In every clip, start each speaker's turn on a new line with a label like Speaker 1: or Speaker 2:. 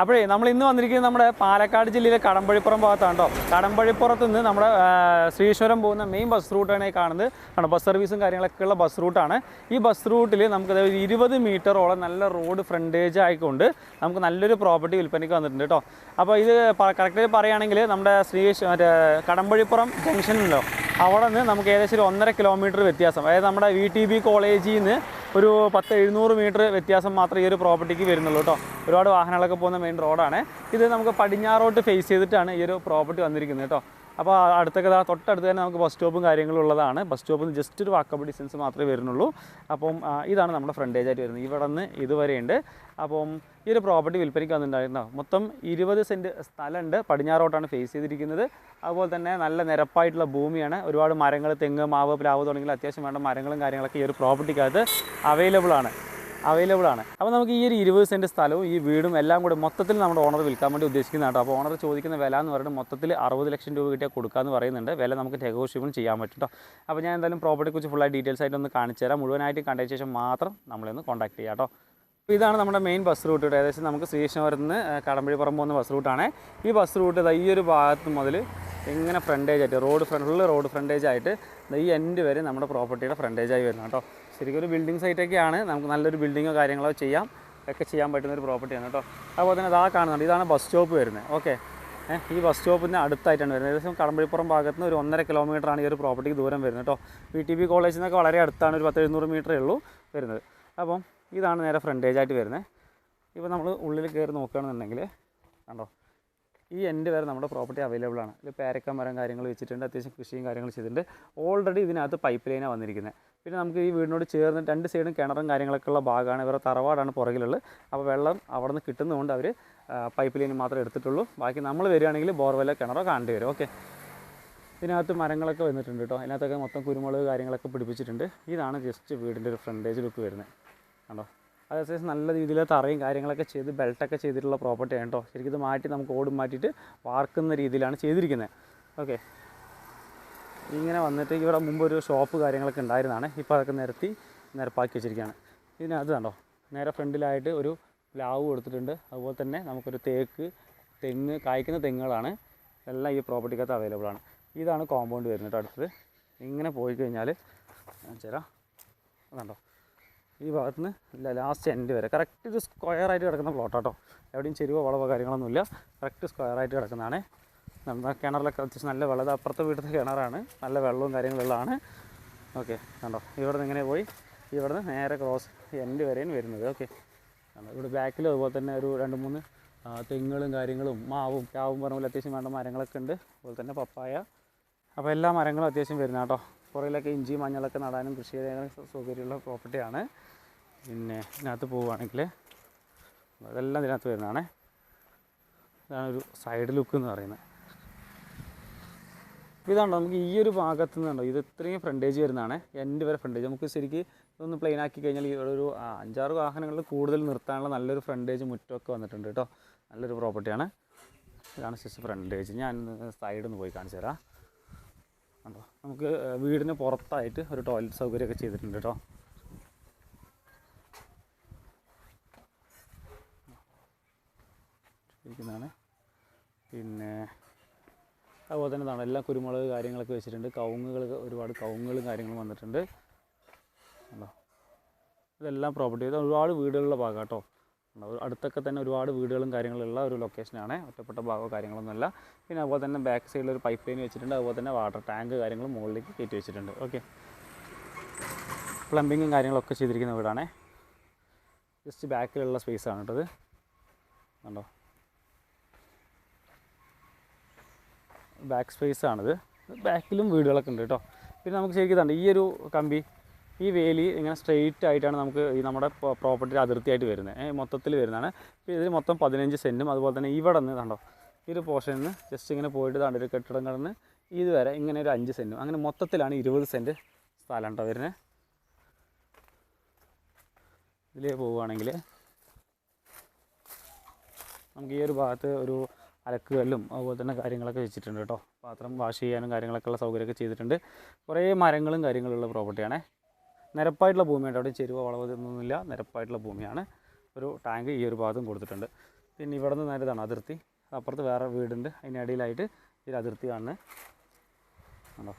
Speaker 1: അപ്പോഴേ നമ്മൾ ഇന്ന് വന്നിരിക്കുന്നത് നമ്മുടെ പാലക്കാട് ജില്ലയിലെ കടമ്പഴിപ്പുറം ഭാഗത്താണ് കേട്ടോ കടമ്പഴിപ്പുറത്ത് നിന്ന് നമ്മുടെ ശ്രീശ്വരം പോകുന്ന മെയിൻ ബസ് റൂട്ടാണ് ഈ കാണുന്നത്. കാരണം ബസ് സർവീസും കാര്യങ്ങളൊക്കെ ഉള്ള ബസ് റൂട്ടാണ് ഈ ബസ് റൂട്ടിൽ നമുക്ക് ഒരു ഇരുപത് മീറ്ററോളം നല്ല റോഡ് ഫ്രണ്ടേജ് ആയിക്കൊണ്ട് നമുക്ക് നല്ലൊരു പ്രോപ്പർട്ടി വിൽപ്പനയ്ക്ക് വന്നിട്ടുണ്ട് കേട്ടോ അപ്പോൾ ഇത് കറക്റ്റായി പറയുകയാണെങ്കിൽ നമ്മുടെ ശ്രീ മറ്റേ കടമ്പഴിപ്പുറം ജംഗ്ഷനുണ്ടോ അവിടെ നിന്ന് നമുക്ക് ഏകദേശം ഒരു ഒന്നര കിലോമീറ്റർ വ്യത്യാസം. അതായത് നമ്മുടെ വി ടി ബി കോളേജിൽ നിന്ന് ഒരു പത്ത് എഴുന്നൂറ് മീറ്റർ വ്യത്യാസം മാത്രമേ ഈ ഒരു പ്രോപ്പർട്ടിക്ക് വരുന്നുള്ളൂ കേട്ടോ. ഒരുപാട് വാഹനങ്ങളൊക്കെ പോകുന്ന മെയിൻ റോഡാണ് ഇത് നമുക്ക് പടിഞ്ഞാറോട്ട് ഫേസ് ചെയ്തിട്ടാണ് ഈ ഒരു പ്രോപ്പർട്ടി വന്നിരിക്കുന്നത് കേട്ടോ. അപ്പോൾ അടുത്തൊക്കെ തൊട്ടടുത്ത് തന്നെ നമുക്ക് ബസ് സ്റ്റോപ്പും കാര്യങ്ങളും ഉള്ളതാണ്. ബസ് സ്റ്റോപ്പിൽ നിന്ന് ജസ്റ്റ് ഒരു വാക്കബിൾ ഡിസ്റ്റൻസ് മാത്രമേ വരുന്നുള്ളൂ. അപ്പം ഇതാണ് നമ്മുടെ ഫ്രണ്ടേജ് ആയിട്ട് വരുന്നത്. ഇവിടെ നിന്ന് ഇതുവരെയുണ്ട്. അപ്പം ഈ ഒരു പ്രോപ്പർട്ടി വിൽപ്പനയ്ക്ക് വന്നിട്ടുണ്ടായിരുന്നോ? മൊത്തം ഇരുപത് സെന്റ് സ്ഥലമുണ്ട്. പടിഞ്ഞാറോട്ടാണ് ഫേസ് ചെയ്തിരിക്കുന്നത്. അതുപോലെ തന്നെ നല്ല നിരപ്പായിട്ടുള്ള ഭൂമിയാണ്. ഒരുപാട് മരങ്ങൾ തെങ്ങ് മാവ് പ്ലാവ് തുടങ്ങിയ അത്യാവശ്യം വേണ്ട മരങ്ങളും കാര്യങ്ങളൊക്കെ ഈ ഒരു പ്രോപ്പർട്ടിക്കകത്ത് അവൈലബിൾ ആണ്. അവൈലബിൾ ആണ്. അപ്പോൾ നമുക്ക് ഈ ഒരു ഇരുപത് സെന്റ് സ്ഥലവും ഈ വീടും എല്ലാം കൂടി മൊത്തത്തിൽ നമ്മുടെ ഓണർ വിൽക്കാൻ വേണ്ടി ഉദ്ദേശിക്കുന്നതാണ് കേട്ടോ അപ്പോൾ ഓണർ ചോദിക്കുന്ന വില എന്ന് പറയുന്നത് മൊത്തത്തിൽ അറുപത് ലക്ഷം രൂപ കിട്ടിയാൽ കൊടുക്കാമെന്ന് പറയുന്നുണ്ട്. വില നമുക്ക് നെഗോഷ്യബിൾ ചെയ്യാൻ പറ്റും കേട്ടോ അപ്പോൾ ഞാൻ എന്തായാലും പ്രോപ്പർട്ടിയെക്കുറിച്ച് ഫുള്ളായി ഡീറ്റെയിൽസ് ആയിട്ട് ഒന്ന് കാണിച്ചു തരാം. മുഴുവനായിട്ട് കണ്ടതിന് ശേഷം മാത്രം നമ്മളൊന്ന് കോൺടാക്ട് ചെയ്യാം കേട്ടോ അപ്പോൾ ഇതാണ് നമ്മുടെ മെയിൻ ബസ് റൂട്ട് ഏകദേശം നമുക്ക് ശ്രീകൃഷ്ണപുരത്ത് നിന്ന് കടമ്പഴിപ്പുറം പോകുന്ന ബസ് റൂട്ടാണ് ഈ ബസ് റൂട്ട് ഈ ഒരു ഭാഗത്ത് മുതൽ ഇങ്ങനെ ഫ്രണ്ടേജ് ആയിട്ട് road front full road frontage ആയിട്ട് ഈ എൻഡ് വരെ നമ്മുടെ പ്രോപ്പർട്ടിയുടെ ഫ്രണ്ടേജായി വരുന്നത് കേട്ടോ ശരിക്കും ഒരു ബിൽഡിംഗ് സൈറ്റൊക്കെയാണ് നമുക്ക് നല്ലൊരു ബിൽഡിങ്ങോ കാര്യങ്ങളോ ചെയ്യാം. ഒക്കെ ചെയ്യാൻ പറ്റുന്ന ഒരു പ്രോപ്പർട്ടിയാണ് കേട്ടോ. അതുപോലെ തന്നെ അതാ കാണുന്നുണ്ട്. ഇതാണ് ബസ് സ്റ്റോപ്പ് വരുന്നത്. ഓക്കെ ഈ ബസ് സ്റ്റോപ്പിന് അടുത്തായിട്ടാണ് വരുന്നത്. ഏകദേശം കടമ്പഴിപ്പുറം ഭാഗത്ത് നിന്ന് ഒരു ഒന്നര കിലോമീറ്ററാണ് ഈ ഒരു പ്രോപ്പർട്ടിക്ക് ദൂരം വരുന്നത് കേട്ടോ. വി ടി പി കോളേജിൽ നിന്നൊക്കെ വളരെ അടുത്താണ്. ഒരു പത്ത് എഴുന്നൂറ് മീറ്ററേ ഉള്ളൂ വരുന്നത്. അപ്പം ഇതാണ് നേരെ ഫ്രണ്ടേജ് ആയിട്ട് വരുന്നത്. ഇപ്പോൾ നമ്മൾ ഉള്ളിൽ കയറി നോക്കുകയാണെന്നുണ്ടെങ്കിൽ കണ്ടോ ഈ എൻഡ് വരെ നമ്മുടെ പ്രോപ്പർട്ടി അവൈലബിൾ ആണ്. ഇതിൽ പേരക്ക മരം കാര്യങ്ങൾ വെച്ചിട്ടുണ്ട്. അത്യാവശ്യം കൃഷിയും കാര്യങ്ങളും ചെയ്തിട്ടുണ്ട്. ഓൾറെഡി ഇതിനകത്ത് പൈപ്പ് ലൈനാണ് വന്നിരിക്കുന്നത്. പിന്നെ നമുക്ക് ഈ വീടിനോട് ചേർന്ന് രണ്ട് സൈഡും കിണറും കാര്യങ്ങളൊക്കെ ഉള്ള ഭാഗമാണ്. ഇവരുടെ തറവാടാണ് പുറകിലുള്ളത്. അപ്പോൾ വെള്ളം അവിടെ നിന്ന് കിട്ടുന്നതുകൊണ്ട് അവർ പൈപ്പ് ലൈൻ മാത്രമേ എടുത്തിട്ടുള്ളൂ. ബാക്കി നമ്മൾ വരികയാണെങ്കിൽ ബോർവെല്ലോ കിണറോ കാണേണ്ടി വരും ഓക്കെ ഇതിനകത്ത് മരങ്ങളൊക്കെ വന്നിട്ടുണ്ട് കേട്ടോ. അതിനകത്തൊക്കെ മൊത്തം കുരുമുളക് കാര്യങ്ങളൊക്കെ പിടിപ്പിച്ചിട്ടുണ്ട്. ഇതാണ് ജസ്റ്റ് വീടിന്റെ ഒരു ഫ്രണ്ടേജ് ലുക്ക് വരുന്നത്. കണ്ടോ? അത് അത്യാവശ്യം നല്ല രീതിയിൽ തറയും കാര്യങ്ങളൊക്കെ ചെയ്ത് ബെൽട്ടൊക്കെ ചെയ്തിട്ടുള്ള പ്രോപ്പർട്ടിയാണ് കേട്ടോ. ശരിക്കും ഇത് മാറ്റി നമുക്ക് ഓടും മാറ്റിയിട്ട് വാർക്കുന്ന രീതിയിലാണ് ചെയ്തിരിക്കുന്നത്. ഓക്കെ ഇങ്ങനെ വന്നിട്ട് ഇവിടെ മുമ്പ് ഒരു ഷോപ്പ് കാര്യങ്ങളൊക്കെ ഉണ്ടായിരുന്നതാണ് ഇപ്പോൾ അതൊക്കെ നിരത്തി നിരപ്പാക്കി വെച്ചിരിക്കുകയാണ്. ഇതിനകത്ത് കണ്ടോ? നേരെ ഫ്രണ്ടിലായിട്ട് ഒരു പ്ലാവ് കൊടുത്തിട്ടുണ്ട്. അതുപോലെ തന്നെ നമുക്കൊരു തേക്ക് തെങ്ങ് കായ്ക്കുന്ന തെങ്ങുകളാണ്. എല്ലാം ഈ പ്രോപ്പർട്ടിക്കകത്ത് അവൈലബിൾ ആണ്. ഇതാണ് കോമ്പൗണ്ട് വരുന്നത് അടുത്തത്. ഇങ്ങനെ പോയി കഴിഞ്ഞാൽ ചേരാ. അതുണ്ടോ ഈ ഭാഗത്ത് നിന്ന് ലാസ്റ്റ് എൻഡ് വരെ. കറക്റ്റ് ഒരു സ്ക്വയർ ആയിട്ട് കിടക്കുന്ന പ്ലോട്ടാട്ടോ എവിടെയും ചെരുവോ വളവോ കാര്യങ്ങളൊന്നുമില്ല. കറക്റ്റ് സ്ക്വയർ ആയിട്ട് കിടക്കുന്നതാണ്. നമ്മുടെ കിണറിലൊക്കെ അത്യാവശ്യം നല്ല വെള്ളം അപ്പുറത്തെ വീട്ടിലത്തെ കിണറാണ്. നല്ല വെള്ളവും കാര്യങ്ങളുള്ളതാണ് ഓക്കെ കണ്ടോ? ഇവിടെ നിന്ന് ഇങ്ങനെ പോയി. ഇവിടെ നിന്ന് നേരെ ക്രോസ് എന്റെ വരെയും വരുന്നത്. ഓക്കെ ഇവിടെ ബാക്കിൽ അതുപോലെ തന്നെ ഒരു രണ്ട് മൂന്ന് തെങ്ങുകളും കാര്യങ്ങളും മാവും പ്ലാവും പറഞ്ഞ പോലെ അത്യാവശ്യം വേണ്ട മരങ്ങളൊക്കെ ഉണ്ട്. അതുപോലെ തന്നെ പപ്പായ. അപ്പോൾ എല്ലാ മരങ്ങളും അത്യാവശ്യം വരുന്ന കേട്ടോ. പുറയിലൊക്കെ ഇഞ്ചി മഞ്ഞളൊക്കെ നടാനും കൃഷി ചെയ്യാനും സൗകര്യമുള്ള പ്രോപ്പർട്ടിയാണ് പിന്നെ ഇതിനകത്ത് പോവുകയാണെങ്കിൽ അതെല്ലാം ഇതിനകത്ത് വരുന്നതാണ്. ഇതാണ് ഒരു സൈഡ് ലുക്ക് എന്ന് പറയുന്നത്. അപ്പോൾ ഇതാണ് നമുക്ക് ഈ ഒരു ഭാഗത്ത് നിന്നുണ്ടോ ഇത് ഇത്രയും ഫ്രണ്ടേജ് വരുന്നതാണ്. എന്റെ വരെ ഫ്രണ്ടേജ് നമുക്ക് ശരിക്കും ഇതൊന്ന് പ്ലെയിൻ ആക്കി കഴിഞ്ഞാൽ ഈ ഒരു അഞ്ചാറ് വാഹനങ്ങളിൽ കൂടുതൽ നിർത്താനുള്ള നല്ലൊരു ഫ്രണ്ടേജ് മുറ്റമൊക്കെ വന്നിട്ടുണ്ട് കേട്ടോ. നല്ലൊരു പ്രോപ്പർട്ടിയാണ് ഇതാണ് ശേഷം ഫ്രണ്ടേജ് ഞാൻ സൈഡിൽ നിന്ന് പോയി കാണിച്ചു തരാം. കണ്ടോ നമുക്ക് വീടിന് പുറത്തായിട്ട് ഒരു ടോയ്ലറ്റ് സൗകര്യമൊക്കെ ചെയ്തിട്ടുണ്ട് കേട്ടോ. ഇരിക്കുന്നതാണ്. പിന്നെ അതുപോലെ തന്നെ തണ എല്ലാം കുരുമുളക് കാര്യങ്ങളൊക്കെ വെച്ചിട്ടുണ്ട്. കവുങ്ങുകൾ ഒരുപാട് കവുങ്ങുകളും കാര്യങ്ങളും വന്നിട്ടുണ്ട്. കണ്ടോ? ഇതെല്ലാം പ്രോപ്പർട്ടി ഇത് ഒരുപാട് വീടുകളുള്ള ഭാഗം കേട്ടോ? അടുത്തൊക്കെ തന്നെ ഒരുപാട് വീടുകളും കാര്യങ്ങളുള്ള ഒരു ലൊക്കേഷനാണ് ഒറ്റപ്പെട്ട ഭാഗമോ കാര്യങ്ങളൊന്നുമല്ല. പിന്നെ അതുപോലെ തന്നെ ബാക്ക് സൈഡിൽ ഒരു പൈപ്പ് ലൈൻ വെച്ചിട്ടുണ്ട്. അതുപോലെ തന്നെ വാട്ടർ ടാങ്ക് കാര്യങ്ങളും മുകളിലേക്ക് കയറ്റി വെച്ചിട്ടുണ്ട്. ഓക്കെ പ്ലംബിങ്ങും കാര്യങ്ങളൊക്കെ ചെയ്തിരിക്കുന്ന വീടാണേ. ജസ്റ്റ് ബാക്കിലുള്ള സ്പേസ് ആണ് കേട്ടത് കണ്ടോ? ബാക്ക് സ്പേസ് ആണിത്. ബാക്കിലും വീടുകളൊക്കെ ഉണ്ട് കേട്ടോ. പിന്നെ നമുക്ക് ശരിക്കും തന്നെ ഈ ഒരു കമ്പി ഈ വേലി ഇങ്ങനെ സ്ട്രെയിറ്റ് ആയിട്ടാണ് നമുക്ക് ഈ നമ്മുടെ പ്രോപ്പർട്ടിയുടെ അതിർത്തിയായിട്ട് വരുന്നത്. മൊത്തത്തിൽ വരുന്നതാണ്. ഇതിൽ മൊത്തം പതിനഞ്ച് സെന്റും അതുപോലെ തന്നെ ഇവിടെ നിന്ന് കണ്ടോ ഈ ഒരു പോർഷനിൽ നിന്ന് ജസ്റ്റ് ഇങ്ങനെ പോയിട്ട് താണ്ട് ഒരു കെട്ടിടം കടന്ന് ഇതുവരെ ഇങ്ങനെ ഒരു അഞ്ച് സെന്റും അങ്ങനെ മൊത്തത്തിലാണ് ഇരുപത് സെന്റ് സ്ഥലം കേട്ടോ വരുന്നത്. ഇതിലേ പോവുകയാണെങ്കിൽ നമുക്ക് ഈ ഒരു ഭാഗത്ത് ഒരു അലക്കുകല്ലും അതുപോലെ തന്നെ കാര്യങ്ങളൊക്കെ വെച്ചിട്ടുണ്ട് കേട്ടോ. പാത്രം വാഷ് ചെയ്യാനും കാര്യങ്ങളൊക്കെ ഉള്ള സൗകര്യമൊക്കെ ചെയ്തിട്ടുണ്ട്. കുറേ മരങ്ങളും കാര്യങ്ങളുള്ള പ്രോപ്പർട്ടിയാണ് നിരപ്പായിട്ടുള്ള ഭൂമിയാണ് അവിടെ ചെരുവ വളവ് ഇതൊന്നുമില്ല. നിരപ്പായിട്ടുള്ള ഭൂമിയാണ്. ഒരു ടാങ്ക് ഈ ഒരു ഭാഗത്തും കൊടുത്തിട്ടുണ്ട്. പിന്നെ ഇവിടെ നിന്ന് നേരെ ഇതാണ് അതിർത്തി. അപ്പുറത്ത് വേറെ വീടുണ്ട്. അതിനിടയിലായിട്ട് ഈ അതിർത്തി കാണുന്നത്. കണ്ടോ?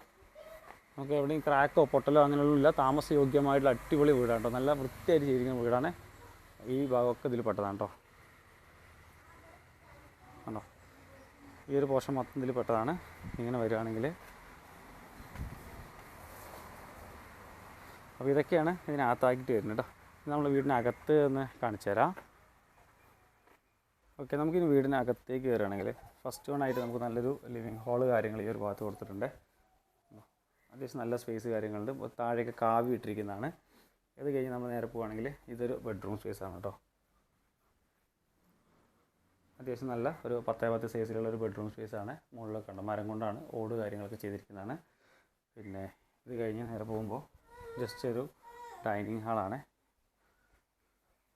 Speaker 1: നമുക്ക് എവിടെയും ക്രാക്കോ പൊട്ടലോ അങ്ങനെയൊന്നുമില്ല താമസയോഗ്യമായിട്ടുള്ള അടിപൊളി വീടാണ് കേട്ടോ. നല്ല വൃത്തിയായിട്ട് ചെയ്തിരിക്കുന്ന വീടാണ്. ഈ ഭാഗമൊക്കെ ഇതിൽ പെട്ടതാണ് കേട്ടോ. കണ്ടോ? ഈ ഒരു പോർഷൻ മൊത്തം ഇതിൽ പെട്ടതാണ്. ഇങ്ങനെ വരികയാണെങ്കിൽ. അപ്പോൾ ഇതൊക്കെയാണ് ഇതിനകത്താക്കിയിട്ട് വരുന്നത് കേട്ടോ. നമ്മൾ വീടിനകത്ത് ഒന്ന് കാണിച്ചു തരാം. ഓക്കെ നമുക്കിനി വീടിനകത്തേക്ക് കയറുകയാണെങ്കിൽ ഫസ്റ്റ് വണ്ണായിട്ട് നമുക്ക് നല്ലൊരു ലിവിങ് ഹാൾ കാര്യങ്ങൾ ഈ ഒരു ഭാഗത്ത് കൊടുത്തിട്ടുണ്ട്. അത്യാവശ്യം നല്ല സ്പേസ് കാര്യങ്ങളുണ്ട്. താഴേക്ക് കാവി ഇട്ടിരിക്കുന്നതാണ്. ഇത് കഴിഞ്ഞ് നമ്മൾ നേരെ പോവുകയാണെങ്കിൽ ഇതൊരു ബെഡ്റൂം സ്പേസ് ആണ് കേട്ടോ. അത്യാവശ്യം നല്ല ഒരു പത്തേ പത്ത് സൈസിലുള്ള ഒരു ബെഡ്റൂം സ്പേസ് ആണ്. മുകളിലൊക്കെ ഉണ്ട് മരം കൊണ്ടാണ് ഓട് കാര്യങ്ങളൊക്കെ ചെയ്തിരിക്കുന്നതാണ്. പിന്നെ ഇത് കഴിഞ്ഞ് നേരെ പോകുമ്പോൾ ജസ്റ്റ് ഒരു ഡൈനിങ് ഹാളാണ്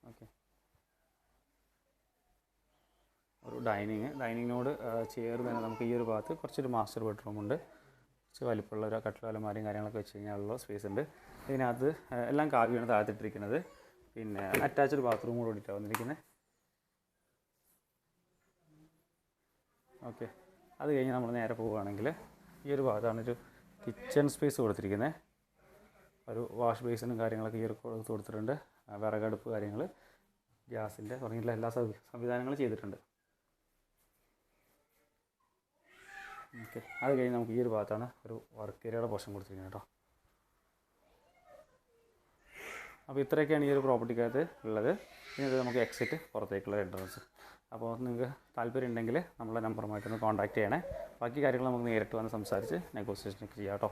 Speaker 1: ഓക്കെ ഒരു ഡൈനിങ് ഡൈനിങ്ങിനോട് ചേർന്ന് തന്നെ നമുക്ക് ഈ ഒരു ഭാഗത്ത് കുറച്ചൊരു മാസ്റ്റർ ബെഡ്റൂം ഉണ്ട്. കുറച്ച് വലിപ്പമുള്ള ഒരു കട്ടിൽ കട്ടിലമാരും കാര്യങ്ങളൊക്കെ വെച്ച് കഴിഞ്ഞാലുള്ള സ്പേസ് ഉണ്ട്. ഇതിനകത്ത് എല്ലാം കാവ്യാണ് താഴ്ത്തിട്ടിരിക്കുന്നത്. പിന്നെ അറ്റാച്ച്ഡ് ബാത്റൂം കൂടെ കൂടിയിട്ടാണ് വന്നിരിക്കുന്നത് ഓക്കെ. അത് കഴിഞ്ഞ് നമ്മൾ നേരെ പോവുകയാണെങ്കിൽ ഈ ഒരു ഭാഗത്താണ് ഒരു കിച്ചൺ സ്പേസ് കൊടുത്തിരിക്കുന്നത്. ഒരു വാഷ് ബേസിനും കാര്യങ്ങളൊക്കെ ഈ ഒരു കൊടുത്ത് കൊടുത്തിട്ടുണ്ട്. വിറകടുപ്പ് കാര്യങ്ങൾ ഗ്യാസിന്റെ തുടങ്ങിയിട്ടുള്ള എല്ലാ സംവി- സംവിധാനങ്ങളും ചെയ്തിട്ടുണ്ട്. ഓക്കെ. അത് കഴിഞ്ഞ് നമുക്ക് ഈ ഒരു ഭാഗത്താണ് ഒരു വർക്ക് ഏരിയയുടെ പോർഷൻ കൊടുത്തിരിക്കുന്നത് കേട്ടോ. അപ്പോൾ ഇത്രയൊക്കെയാണ് ഈ ഒരു പ്രോപ്പർട്ടിക്കകത്ത് ഉള്ളത്. ഇനി നമുക്ക് എക്സിറ്റ് പുറത്തേക്കുള്ള എൻട്രൻസ് അപ്പോൾ നിങ്ങൾക്ക് താല്പര്യം ഉണ്ടെങ്കിൽ നമ്മളെ നമ്പറുമായിട്ടൊന്ന് കോൺടാക്റ്റ് ചെയ്യണേ. ബാക്കി കാര്യങ്ങൾ നമുക്ക് നേരിട്ട് വന്ന് സംസാരിച്ച് നെഗോസിയേഷനൊക്കെ ചെയ്യാം കേട്ടോ.